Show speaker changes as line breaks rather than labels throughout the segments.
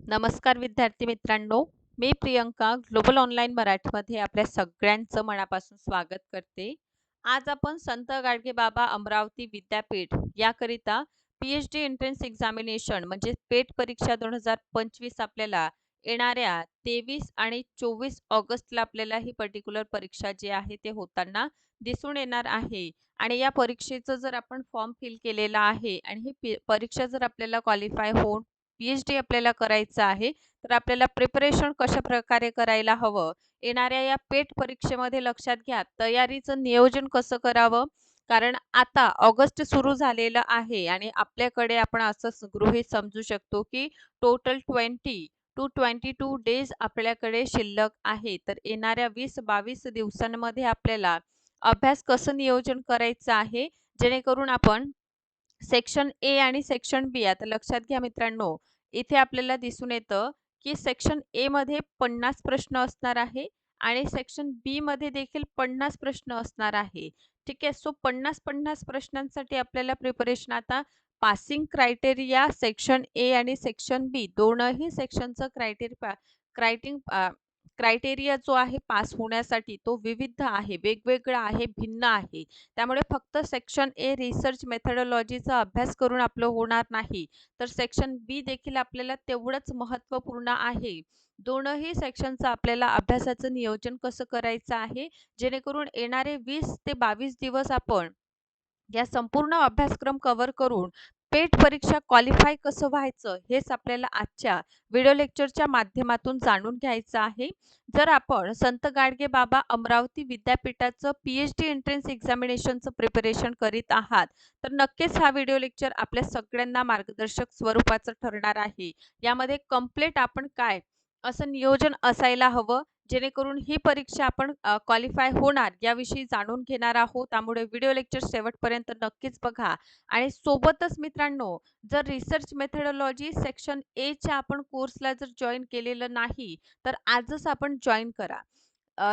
नमस्कार विद्यार्थी मित्रांनो मी प्रियंका ग्लोबल ऑनलाईन मराठीमध्ये आपल्या सगळ्यांचं मनापासून स्वागत करते. आज आपण संत गाडगे बाबा अमरावती विद्यापीठ याकरिता P H D entrance examination म्हणजे पेट परीक्षा दोन हजार पंचवीस आपल्याला येणाऱ्या तेवीस आणि चोवीस ऑगस्टला आपल्याला ही पर्टिक्युलर परीक्षा जी आहे ते होताना दिसून येणार आहे. आणि या परीक्षेचं जर आपण फॉर्म फिल केलेला आहे आणि ही परीक्षा जर आपल्याला क्वालिफाय होऊन पी एच डी आपल्याला करायचं आहे तर आपल्याला प्रिपरेशन कशा प्रकारे करायला हवं? येणाऱ्या या पेट परीक्षेमध्ये लक्षात घ्या तयारीचं नियोजन कसं करावं? कारण आता ऑगस्ट सुरू झालेलं आहे आणि आपल्याकडे आपण असं गृहित समजू शकतो की total twenty two twenty two days आपल्याकडे शिल्लक आहे. तर येणाऱ्या वीस बावीस दिवसांमध्ये आपल्याला अभ्यास कसं नियोजन करायचं आहे? जेणेकरून आपण सेक्शन ए आणि सेक्शन बी आता लक्षात घ्या मित्रांनो इथे आपल्याला दिसून येतं की सेक्शन ए मध्ये पन्नास प्रश्न असणार आहे आणि सेक्शन बी मध्ये देखील पन्नास प्रश्न असणार आहे. ठीक आहे सो पन्नास पन्नास प्रश्नांसाठी आपल्याला प्रिपरेशन आता पासिंग क्रायटेरिया सेक्शन ए आणि सेक्शन बी दोनही सेक्शनचं क्रायटेरिया क्रायटिंग क्रायटेरिया जो आहे पास होण्यासाठी तो विविध आहे वेगवेगळा आहे भिन्न आहे. त्यामुळे फक्त सेक्शन ए रिसर्च मेथडॉलॉजीचा अभ्यास करून आपलं होणार नाही. तर सेक्शन बी देखील आपल्याला तेवढंच महत्त्वपूर्ण आहे. दोनही सेक्शनचं आपल्याला अभ्यासाचं नियोजन कसं करायचं आहे? जेणेकरून येणारे वीस ते बावीस दिवस आपण या संपूर्ण अभ्यासक्रम कव्हर करून पेट परीक्षा क्वालिफाय कसं व्हायचं हेच आपल्याला आजच्या व्हिडिओ लेक्चरच्या माध्यमातून जाणून घ्यायचं आहे. जर आपण संत गाडगे बाबा अमरावती विद्यापीठाचं पी एच डी एंट्रन्स एक्झामिनेशनचं प्रिपरेशन करीत आहात तर नक्कीच हा व्हिडिओ लेक्चर आपल्या सगळ्यांना मार्गदर्शक स्वरूपाचं ठरणार आहे. यामध्ये कंप्लीट आपण काय असं नियोजन असायला हवं जेणेकरून ही परीक्षा आपण क्वालिफाय होणार याविषयी जाणून घेणार आहोत. त्यामुळे व्हिडिओ लेक्चर शेवटपर्यंत नक्कीच बघा. आणि सोबतच मित्रांनो जर रिसर्च मेथडॉलॉजी सेक्शन एच्या आपण कोर्सला जर जॉईन केलेलं नाही तर आजच आपण जॉईन करा.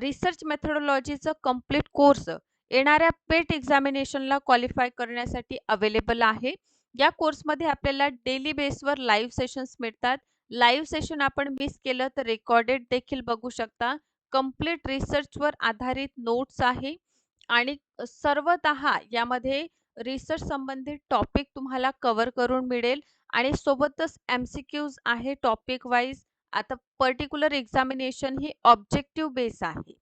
रिसर्च मेथडॉलॉजीचं कंप्लीट कोर्स येणाऱ्या पेट एक्झामिनेशनला क्वालिफाय करण्यासाठी अवेलेबल आहे. या कोर्समध्ये आपल्याला डेली बेसवर लाईव्ह सेशन्स मिळतात. लाईव्ह सेशन आपण मिस केलं तर रेकॉर्डेड देखील बघू शकता. कंप्लीट रिसर्चवर आधारित नोट्स आहे. आणि सर्वत यामध्ये रिसर्च संबंधित टॉपिक तुम्हाला कव्हर करून मिळेल. आणि सोबतच एम सी क्यूज आहे टॉपिक वाईज आता पर्टिक्युलर एक्झामिनेशन ही ऑब्जेक्टिव्ह बेस आहे.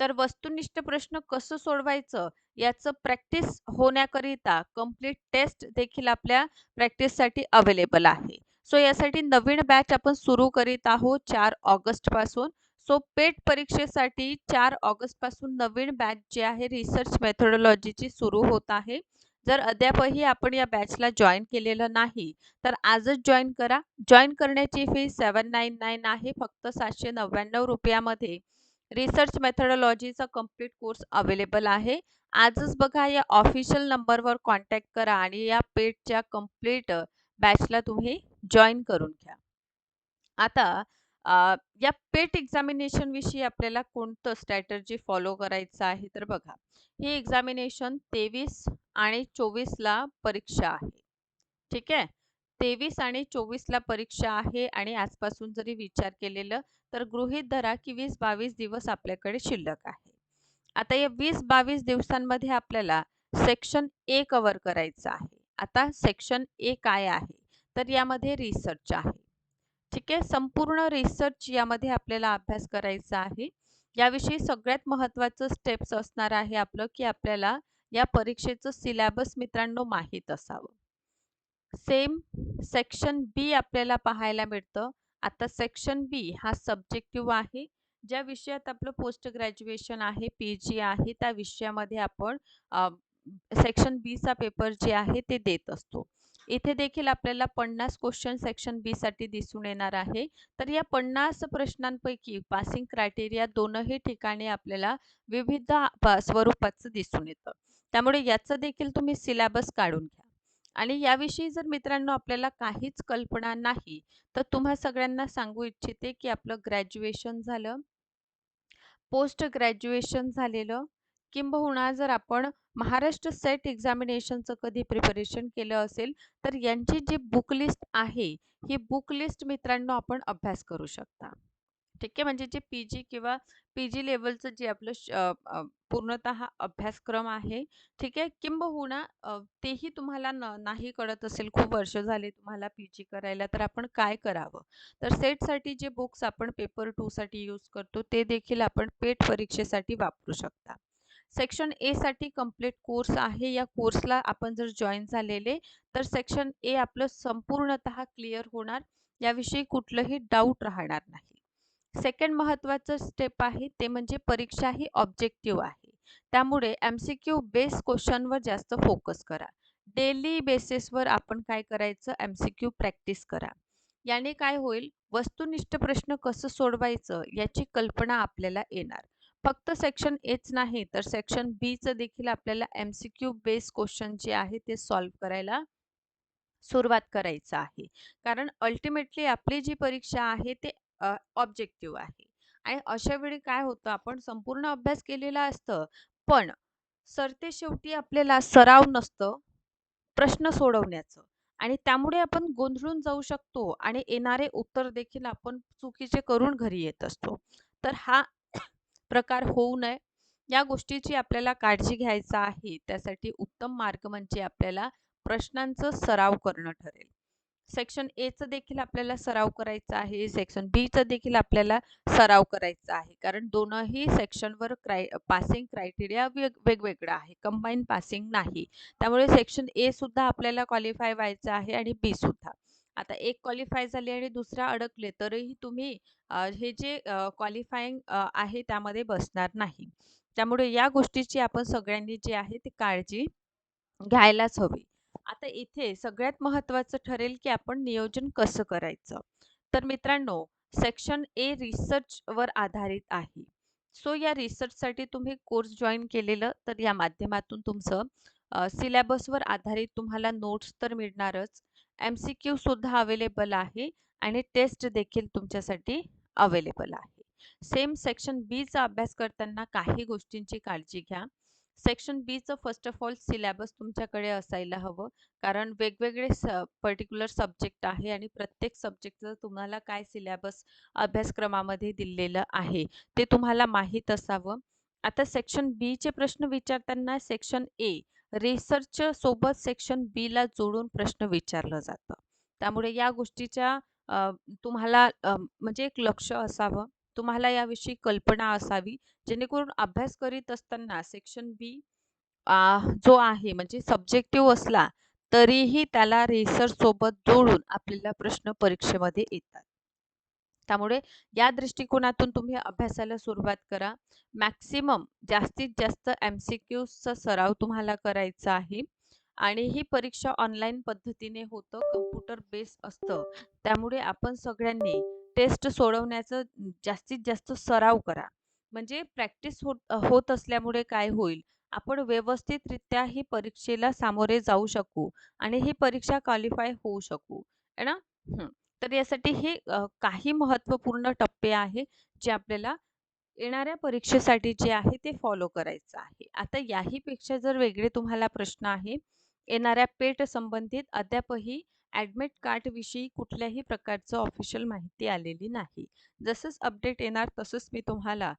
तर वस्तुनिष्ठ प्रश्न कसं सोडवायचं? याचं प्रॅक्टिस होण्याकरिता कंप्लीट टेस्ट देखील आपल्या प्रॅक्टिससाठी अवेलेबल आहे. सो यासाठी नवीन बॅच आपण सुरू करीत आहोत चार ऑगस्टपासून सो पेट परीक्षेसाठी चार ऑगस्टपासून नवीन बॅच जी आहे रिसर्च मेथोडॉलॉजीची सुरू होत आहे. जर अद्यापही आपण या बॅचला जॉईन केलेलं नाही तर आजच जॉईन करा. जॉईन करण्याची फी सेवन नाईन नाईन आहे फक्त सातशे नव्याण्णव रुपयामध्ये. रिसर्च मेथडॉलॉजीचा कंप्लीट कोर्स अवेलेबल आहे. आजच बघा या ऑफिशियल नंबरवर कॉन्टॅक्ट करा आणि या पेटच्या कंप्लीट बॅचला तुम्ही जॉईन करून घ्या. आता या पेट एक्झामिनेशन विषयी आपल्याला कोणतं स्ट्रॅटर्जी फॉलो करायचं आहे तर बघा ही एक्झामिनेशन तेवीस आणि चोवीसला परीक्षा आहे. ठीक आहे? तेवीस आणि चोवीसला परीक्षा आहे आणि आजपासून जरी विचार केलेलं तर गृहित धरा की वीस बावीस दिवस आपल्याकडे शिल्लक आहे. आता या वीस बावीस दिवसांमध्ये आपल्याला सेक्शन ए कव्हर करायचं आहे. आता सेक्शन ए काय आहे? तर यामध्ये रिसर्च आहे. ठीक आहे? संपूर्ण रिसर्च यामध्ये आपल्याला अभ्यास करायचा आहे. याविषयी सगळ्यात महत्त्वाचं स्टेप्स असणार आहे आपलं की आपल्याला या परीक्षेचं सिलॅबस मित्रांनो माहीत असावं. सेम सेक्शन बी आपल्याला पाहायला मिळतं. आता सेक्शन बी हा सब्जेक्टिव्ह आहे. ज्या विषयात आपलं पोस्ट ग्रॅज्युएशन आहे पी जी आहे त्या विषयामध्ये आपण सेक्शन बीचा पेपर जे आहे ते देत असतो. इथे देखील आपल्याला पन्नास क्वेश्चन सेक्शन बी साठी दिसून येणार आहे. तर या पन्नास प्रश्नांपैकी पासिंग क्रायटेरिया दोनही ठिकाणी आपल्याला विविध स्वरूपाचं दिसून येतं. त्यामुळे याचं देखील तुम्ही सिलेबस काढून घ्या. आणि याविषयी जर मित्रांनो आपल्याला काहीच कल्पना नाही तर तुम्हा सगळ्यांना सांगू इच्छिते की आपलं ग्रॅज्युएशन झालं. पोस्ट ग्रॅज्युएशन झालेलं. किंबहुना जर आपण महाराष्ट्र सेट एक्झामिनेशनचं कधी प्रिपरेशन केलं असेल, तर यांची जी बुक लिस्ट आहे, ही बुक लिस्ट मित्रांनो आपण अभ्यास करू शकता. ठीक आहे. म्हणजे जे पी-जी किंवा पी-जी लेवलचं जे आपलं पूर्णत पूर्णतः अभ्यासक्रम आहे, ठीक आहे. किंबहुना तेही तुम्हाला न नाही कळत असेल, खूप वर्ष झाले तुम्हाला पी-जी करायला, तर आपण काय करावं? तर सेटसाठी जे बुक्स आपण पेपर 2 साठी यूज करतो, ते देखील आपण पेट परीक्षेसाठी वापरू शकता. सेक्शन एसाठी कंप्लीट कोर्स आहे. या कोर्सला आपण जर जॉईन झालेले, तर सेक्शन ए आपलं संपूर्णतः क्लिअर होणार. याविषयी कुठलंही डाऊट राहणार नाही. सेकंड महत्त्वाचं स्टेप आहे, ते म्हणजे परीक्षा ही ऑब्जेक्टिव्ह आहे. त्यामुळे एम-सी-क्यू बेस क्वेश्चनवर जास्त फोकस करा. डेली बेसिसवर आपण काय करायचं, एम-सी-क्यू प्रॅक्टिस करा. याने काय होईल, वस्तुनिष्ठ प्रश्न कसं सोडवायचं याची कल्पना आपल्याला येणार. फक्त सेक्शन एच नाही, तर सेक्शन बीचं देखील आपल्याला एम-सी-क्यू बेस क्वेश्चन जे आहे ते सॉल्व्ह करायला सुरुवात करायचं आहे. कारण अल्टिमेटली आपली जी परीक्षा आहे ते ऑब्जेक्टिव्ह आहे. आणि अशा वेळी काय होतं, आपण संपूर्ण अभ्यास केलेला असतं, पण सरते शेवटी आपल्याला सराव नसतं प्रश्न सोडवण्याचं आणि त्यामुळे आपण गोंधळून जाऊ शकतो आणि येणारे उत्तर देखील आपण चुकीचे करून घरी येत असतो. तर हा प्रकार होऊ नये, या गोष्टीची आपल्याला काळजी घ्यायचा आहे. त्यासाठी उत्तम मार्ग म्हणजे आपल्याला प्रश्नांचं सराव करणं ठरेल. सेक्शन एचं देखील आपल्याला सराव करायचा आहे. सेक्शन बीचं देखील आपल्याला सराव करायचा आहे. कारण दोनही सेक्शनवर क्राय पासिंग क्रायटेरिया वेग वेगवेगळा आहे. कंबाईन पासिंग नाही. त्यामुळे सेक्शन ए सुद्धा आपल्याला क्वालिफाय व्हायचं आहे आणि बी सुद्धा. आता एक क्वालिफाय झाली आणि दुसरा अडकले, तरीही तुम्ही हे जे क्वालिफाईंग आहे त्यामध्ये बसणार नाही. त्यामुळे या गोष्टीची आपण सगळ्यांनी जी आहे ती काळजी घ्यायलाच हवी. आता इथे सगळ्यात महत्त्वाचं ठरेल, की आपण नियोजन कसं करायचं. तर मित्रांनो, सेक्शन ए रिसर्चवर आधारित आहे. सो या रिसर्चसाठी तुम्ही कोर्स जॉईन केलेलं, तर या माध्यमातून तुमचं सिलेबसवर आधारित तुम्हाला नोट्स तर मिळणारच. एम-सी-क्यू सुद्धा अवेलेबल आहे आणि टेस्ट देखील तुमच्यासाठी अवेलेबल आहे. सेम सेक्शन बीचा अभ्यास करताना काही गोष्टींची काळजी घ्या. सेक्शन बीचं फर्स्ट ऑफ ऑल सिलेबस तुमच्याकडे असायला हवं. कारण वेगवेगळे स पर्टिक्युलर सब्जेक्ट आहे आणि प्रत्येक सब्जेक्टचं तुम्हाला काय सिलेबस अभ्यासक्रमामध्ये दिलेलं आहे, ते तुम्हाला माहीत असावं. आता सेक्शन बीचे प्रश्न विचारताना सेक्शन ए रिसर्च सोबत सेक्शन बी ला जोडून प्रश्न विचारलं जातं. त्यामुळे या गोष्टीच्या तुम्हाला म्हणजे एक लक्ष असावं. तुम्हाला याविषयी कल्पना असावी, जेणेकरून अभ्यास करीत असताना सेक्शन बी जो आहे म्हणजे सब्जेक्टिव्ह असला, तरीही त्याला रिसर्च सोबत जोडून आपल्याला प्रश्न परीक्षेमध्ये येतात. त्यामुळे या दृष्टिकोनातून तुम्ही अभ्यासाला सुरुवात करा. मॅक्सिमम जास्तीत जास्त एम-सी-क्यूजचा सराव तुम्हाला करायचा आहे आणि ही परीक्षा ऑनलाईन पद्धतीने होतं, कम्प्युटर बेस असतं. त्यामुळे आपण सगळ्यांनी टेस्ट सोडवण्याचं जास्तीत जास्त सराव करा. म्हणजे प्रॅक्टिस होत होत असल्यामुळे काय होईल, आपण व्यवस्थितरित्या ही परीक्षेला सामोरे जाऊ शकू आणि ही परीक्षा क्वालिफाय होऊ शकू. है ना? तर यासाठी हे काही महत्त्वपूर्ण टप्पे आहे, जे आपल्याला येणाऱ्या परीक्षेसाठी जे आहे ते फॉलो करायचं आहे. आता याहीपेक्षा जर वेगळे तुम्हाला प्रश्न आहे, येणाऱ्या पेट संबंधित अद्यापही ॲडमिट कार्डविषयी कुठल्याही प्रकारचं ऑफिशियल माहिती आलेली नाही. जसंच अपडेट येणार तसंच मी तुम्हाला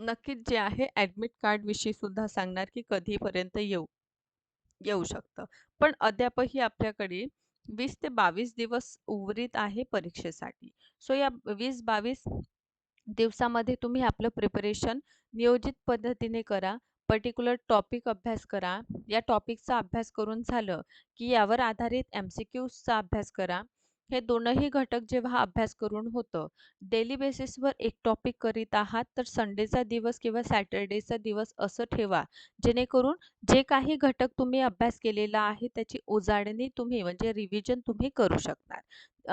नक्कीच जे आहे ॲडमिट कार्डविषयी सुद्धा सांगणार, की कधीपर्यंत येऊ येऊ शकतं. पण अद्यापही आपल्याकडे वीस ते 22 दिवस उर्वरित आहे परीक्षेसाठी. सो या 20-22 दिवसामध्ये तुम्ही आपलं प्रिपरेशन नियोजित पद्धतीने करा. पर्टिक्युलर टॉपिक अभ्यास करा. या टॉपिकचा अभ्यास करून झालं, की यावर आधारित एम-सी-क्यूजचा अभ्यास करा. हे दोनही घटक जेव्हा अभ्यास करून होतं, डेली बेसिसवर एक टॉपिक करीत आहात, तर संडेचा दिवस किंवा सॅटर्डेचा दिवस असं ठेवा, जेणेकरून जे काही घटक तुम्ही अभ्यास केलेला आहे, त्याची उजाडणी तुम्ही म्हणजे रिव्हिजन तुम्ही करू शकणार.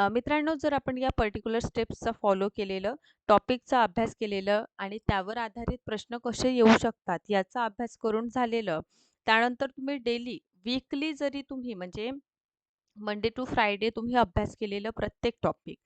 मित्रांनो, जर आपण या पर्टिक्युलर स्टेप्सचा फॉलो केलेलं, टॉपिकचा अभ्यास केलेलं आणि त्यावर आधारित प्रश्न कसे येऊ शकतात, याचा अभ्यास करून झालेलं, त्यानंतर तुम्ही डेली, वीकली जरी तुम्ही म्हणजे मंडे टू फ्रायडे तुम्ही अभ्यास केलेलं प्रत्येक टॉपिक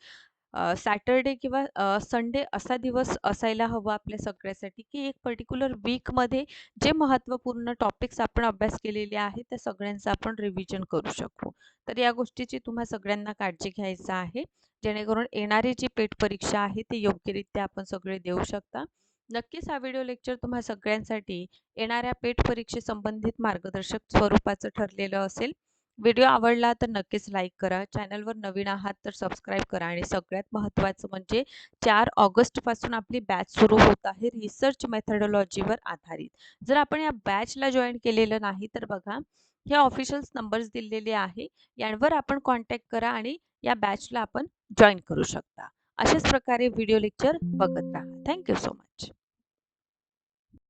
सॅटर्डे सॅटरडे किंवा संडे असा दिवस असायला हवा आपल्या सगळ्यासाठी, की एक पर्टिक्युलर वीकमध्ये जे महत्त्वपूर्ण टॉपिक्स आपण अभ्यास केलेले आहेत, त्या सगळ्यांचं आपण रिव्हिजन करू शकू. तर या गोष्टीची तुम्हा सगळ्यांना काळजी घ्यायचं आहे, जेणेकरून येणारी जी पेट परीक्षा आहे, ती योग्यरित्या आपण सगळे देऊ शकता. नक्कीच हा व्हिडिओ लेक्चर तुम्हा सगळ्यांसाठी येणाऱ्या पेट परीक्षेसंबंधित मार्गदर्शक स्वरूपाचं ठरलेलं असेल. व्हिडिओ आवडला तर नक्कीच लाईक करा. चॅनलवर नवीन आहात तर सबस्क्राईब करा आणि सगळ्यात महत्त्वाचं म्हणजे चार ऑगस्टपासून आपली बॅच सुरू होत आहे रिसर्च मेथडॉलॉजीवर आधारित. जर आपण या बॅचला जॉईन केलेलं नाही तर बघा, हे ऑफिशियल्स नंबर्स दिलेले आहे. यांवर आपण कॉन्टॅक्ट करा आणि या बॅचला आपण जॉइन करू शकता. अशाच प्रकारे व्हिडिओ लेक्चर बघत राहा. Thank so much.